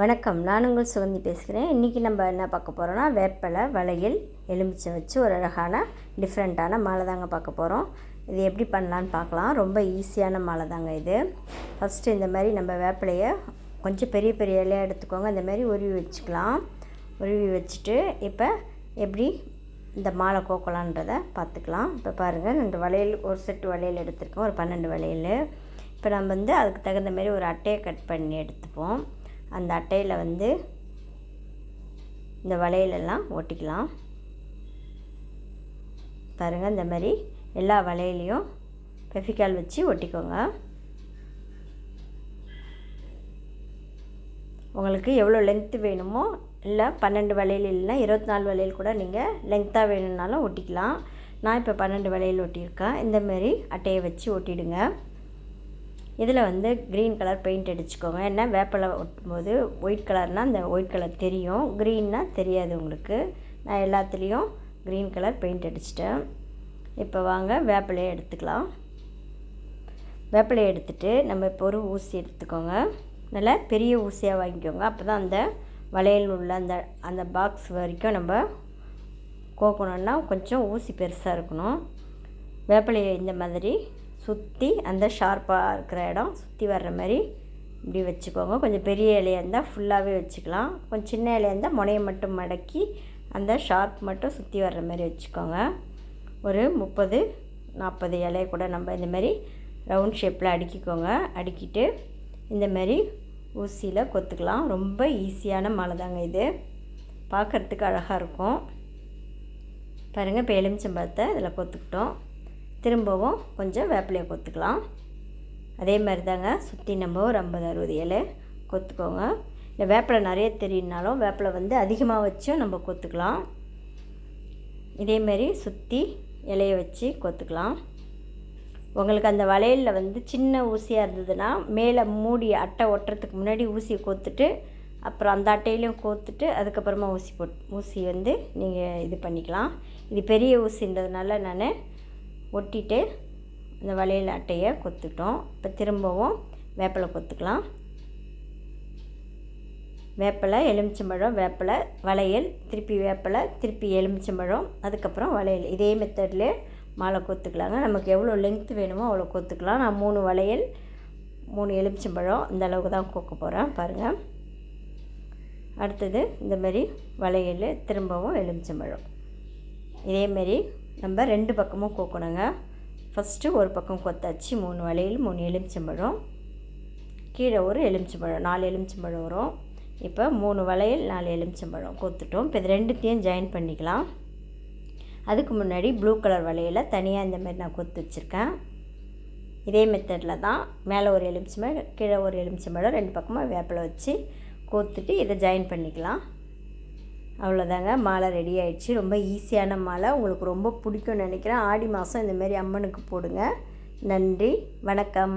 வணக்கம். நான் உங்கள் சுகந்தி பேசுகிறேன். இன்றைக்கி நம்ம என்ன பார்க்க போகிறோன்னா வேப்பலை வளையல் எலுமிச்சை வச்சு ஒரு அழகான டிஃப்ரெண்ட்டான மாலை தாங்க பார்க்க போகிறோம் இது எப்படி பண்ணலான்னு பார்க்கலாம். ரொம்ப ஈஸியான மாலை தாங்க இது. ஃபஸ்ட்டு இந்த மாதிரி நம்ம வேப்பிலையை கொஞ்சம் பெரிய பெரிய இலையாக எடுத்துக்கோங்க. இந்த மாதிரி உருவி வச்சுக்கலாம். உருவி வச்சுட்டு இப்போ எப்படி இந்த மாலை கோக்கலான்றதை பார்த்துக்கலாம். இப்போ பாருங்கள் ரெண்டு வளையல் ஒரு செட்டு வளையல் எடுத்திருக்கோம் ஒரு பன்னெண்டு வளையல். இப்போ நம்ம வந்து அதுக்கு தகுந்த மாதிரி ஒரு அட்டையை கட் பண்ணி எடுத்துப்போம். அந்த அட்டையில் வந்து இந்த வளையலெல்லாம் ஒட்டிக்கலாம் பாருங்கள் இந்த மாதிரி எல்லா வளையலையும் பெஃபிக்கால் வச்சு ஒட்டிக்கோங்க உங்களுக்கு எவ்வளோ லென்த்து வேணுமோ இல்லை பன்னெண்டு வளையல் இல்லைன்னா இருபத்தி நாலு வளையல் கூட நீங்கள் லென்த்தாக வேணும்னாலும் ஒட்டிக்கலாம் நான் இப்போ பன்னெண்டு வளையல் ஒட்டியிருக்கேன் இந்தமாரி அட்டையை வச்சு ஒட்டிடுங்க இதில் வந்து க்ரீன் கலர் பெயிண்ட் அடிச்சுக்கோங்க. ஏன்னா வேப்பிலை ஒட்டும்போது ஒயிட் கலர்னால் அந்த ஒயிட் கலர் தெரியும். க்ரீன்னால் தெரியாது உங்களுக்கு. நான் எல்லாத்துலேயும் க்ரீன் கலர் பெயிண்ட் அடிச்சிட்டேன். இப்போ வாங்க வேப்பிலையை எடுத்துக்கலாம். வேப்பிலையை எடுத்துகிட்டு நம்ம இப்போ ஒரு ஊசி எடுத்துக்கோங்க. நல்லா பெரிய ஊசியாக வாங்கிக்கோங்க. அப்போ தான் அந்த வளையல் உள்ள அந்த அந்த பாக்ஸ் வரைக்கும் நம்ம கோக்கணுன்னா கொஞ்சம் ஊசி பெருசாக இருக்கணும். வேப்பிலையை இந்த மாதிரி சுற்றி அந்த ஷார்ப்பாக இருக்கிற இடம் சுற்றி வர்ற மாதிரி இப்படி வச்சுக்கோங்க. கொஞ்சம் பெரிய இலையாக இருந்தால் ஃபுல்லாகவே வச்சுக்கலாம். கொஞ்சம் சின்ன இலையாக இருந்தால் முனையை மட்டும் மடக்கி அந்த ஷார்ப் மட்டும் சுற்றி வர்ற மாதிரி வச்சுக்கோங்க. ஒரு முப்பது நாற்பது இலையை கூட நம்ம இந்தமாரி ரவுண்ட் ஷேப்பில் அடுக்கிக்கோங்க. அடுக்கிட்டு இந்தமாரி ஊசியில் கொத்துக்கலாம். ரொம்ப ஈஸியான மலை தாங்க இது. பார்க்குறதுக்கு அழகாக இருக்கும். பாருங்கள் இப்போ எலுமிச்சம்பழத்தை இதில் கொத்துக்கிட்டோம். திரும்பவும் கொஞ்சம் வேப்பிலையை கொத்துக்கலாம். அதே மாதிரி தாங்க சுற்றி நம்ம ஒரு ஐம்பது அறுபது இலை கொத்துக்கோங்க. இல்லை வேப்பிலை நிறைய தெரியும்னாலும் வேப்பிலை வந்து அதிகமாக வச்சும் நம்ம கொத்துக்கலாம். இதேமாரி சுற்றி இலையை வச்சு கொத்துக்கலாம். உங்களுக்கு அந்த வளையலில் வந்து சின்ன ஊசியாக இருந்ததுன்னா மேலே மூடி அட்டை ஒட்டுறதுக்கு முன்னாடி ஊசியை கோத்துட்டு அப்புறம் அந்த அட்டையிலையும் கோத்துட்டு அதுக்கப்புறமா ஊசி போட் ஊசி வந்து நீங்கள் இது பண்ணிக்கலாம். இது பெரிய ஊசின்றதுனால நான் ஒட்டிட்டு அந்த வளையல் அட்டையை கொத்துட்டோம். இப்போ திரும்பவும் வேப்பிலை கொத்துக்கலாம். வேப்பிலை எலுமிச்சம்பழம் வேப்பிலை வளையல் திருப்பி வேப்பிலை திருப்பி எலுமிச்சம்பழம் அதுக்கப்புறம் வளையல். இதே மெத்தட்லேயே மாலை கொத்துக்கலாங்க. நமக்கு எவ்வளோ லென்த்து வேணுமோ அவ்வளோ கொத்துக்கலாம். நான் மூணு வளையல் மூணு எலுமிச்சம்பழம் இந்த அளவுக்கு தான் கொக்க போகிறேன் பாருங்கள் அடுத்தது இந்தமாரி வளையல் திரும்பவும் எலுமிச்சம்பழம். இதேமாரி நம்ம ரெண்டு பக்கமும் கோக்கணுங்க. ஃபஸ்ட்டு ஒரு பக்கம் கொத்தாச்சு மூணு வளையல் மூணு எலுமிச்சம்பழம் கீழே ஒரு எலுமிச்சம்பழம் நாலு எலுமிச்சம்பழம் வரும். இப்போ மூணு வளையல் நாலு எலுமிச்சம்பழம் கொத்துட்டோம். இப்போ இது ரெண்டுத்தையும் ஜாயின் பண்ணிக்கலாம். அதுக்கு முன்னாடி ப்ளூ கலர் வளையலை தனியாக இந்த மாதிரி நான் கொத்து வச்சுருக்கேன். இதே மெத்தடில் தான் மேலே ஒரு எலுமிச்சம்பழம் கீழே ஒரு எலுமிச்சம்பழம் ரெண்டு பக்கமாக வேப்பிலை வச்சு கோத்துட்டு இதை ஜாயின் பண்ணிக்கலாம். அவ்வளோதாங்க. மாலை ரெடி ஆகிடுச்சு ரொம்ப ஈஸியான மாலை. உங்களுக்கு ரொம்ப பிடிக்கும்னு நினைக்கிறேன். ஆடி மாதம் இந்தமாரி அம்மனுக்கு போடுங்க. நன்றி. வணக்கம்.